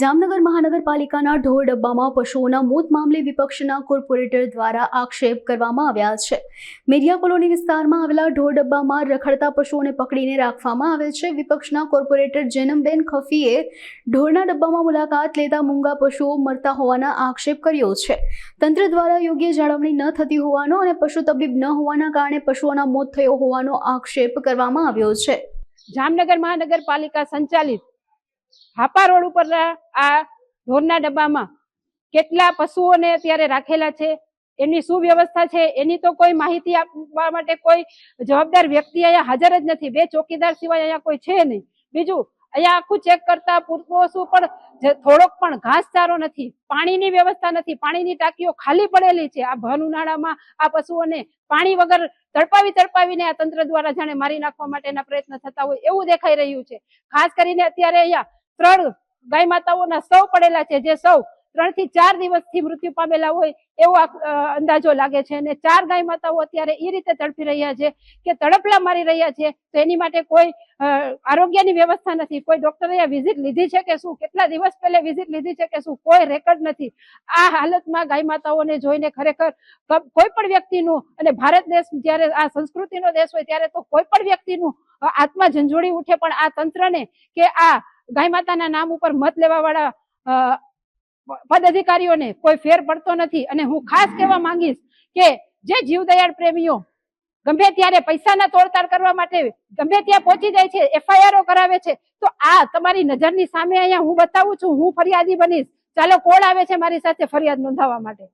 જામનગર મહાનગરપાલિકાના ઢોર ડબ્બામાં પશુઓના મોત મામલે વિપક્ષના કોર્પોરેટર દ્વારા આક્ષેપ કરવામાં આવ્યા છે. મેરિયા કોલોની વિસ્તારમાં આવેલા ઢોર ડબ્બામાં રખડતા પશુઓને પકડીને રાખવામાં આવે છે. વિપક્ષના કોર્પોરેટર જેનમબેન ખફીએ ઢોરના ડબ્બામાં મુલાકાત લેતા મૂંગા પશુઓ મરતા હોવાના આક્ષેપ કર્યો છે. તંત્ર દ્વારા યોગ્ય જાળવણી ન થતી હોવાનો અને પશુ તબીબ ન હોવાના કારણે પશુઓના મોત થયો હોવાનો આક્ષેપ કરવામાં આવ્યો છે. જામનગર મહાનગરપાલિકા સંચાલિત હાપા રોડ ઉપર આ ઢોરના ડબ્બામાં કેટલા પશુઓને અત્યારે રાખેલા છે એની શું વ્યવસ્થા છે, એની તો કોઈ માહિતી આપવા માટે કોઈ જવાબદાર વ્યક્તિ અહીંયા હાજર જ નથી. બે ચોકીદાર સિવાય અહીંયા કોઈ છે નહીં. બીજું અહીંયા આખું ચેક કરતા પૂરતું પણ થોડોક પણ ઘાસચારો નથી, પાણીની વ્યવસ્થા નથી, પાણીની ટાંકીઓ ખાલી પડેલી છે. આ ભર ઉનાળામાં આ પશુઓને પાણી વગર તડપાવી તડપાવીને આ તંત્ર દ્વારા જાણે મારી નાખવા માટેના પ્રયત્ન થતા હોય એવું દેખાઈ રહ્યું છે. ખાસ કરીને અત્યારે અહીંયા ત્રણ ગાય માતાઓના સૌ પડેલા છે, જે સૌ ત્રણથી ચાર દિવસથી મૃત્યુ પામેલા હોય એવો અંદાજો લાગે છે. અને ચાર ગાય માતાઓ અત્યારે એ રીતે તડપી રહ્યા છે કે તડપલા મારી રહ્યા છે. તો એની માટે કોઈ આરોગ્યની વ્યવસ્થા નથી. કોઈ ડોક્ટરે વિઝિટ લીધી છે કે શું? કેટલા દિવસ પહેલા વિઝિટ લીધી છે કે શું? કોઈ રેકર્ડ નથી. આ હાલતમાં ગાય માતાઓને જોઈને ખરેખર કોઈ પણ વ્યક્તિનું, અને ભારત દેશ જ્યારે આ સંસ્કૃતિનો દેશ હોય ત્યારે તો કોઈ પણ વ્યક્તિનું આત્મા ઝંઝોડી ઉઠે. પણ આ તંત્રને કે આ ગાય માતાના નામ ઉપર મત લેવા વાળા પદાધિકારીઓને કોઈ ફેર પડતો નથી અને હું ખાસ કહેવા માંગીશ કે જે જીવદયાળ પ્રેમીઓ ગમે ત્યારે પૈસાના તોડતાડ કરવા માટે ગમે ત્યાં પહોંચી જાય છે, એફઆઈઆરો કરાવે છે, તો આ તમારી નજરની સામે અહીંયા હું બતાવું છું, હું ફરિયાદી બનીશ. ચાલો કોણ આવે છે મારી સાથે ફરિયાદ નોંધાવવા માટે?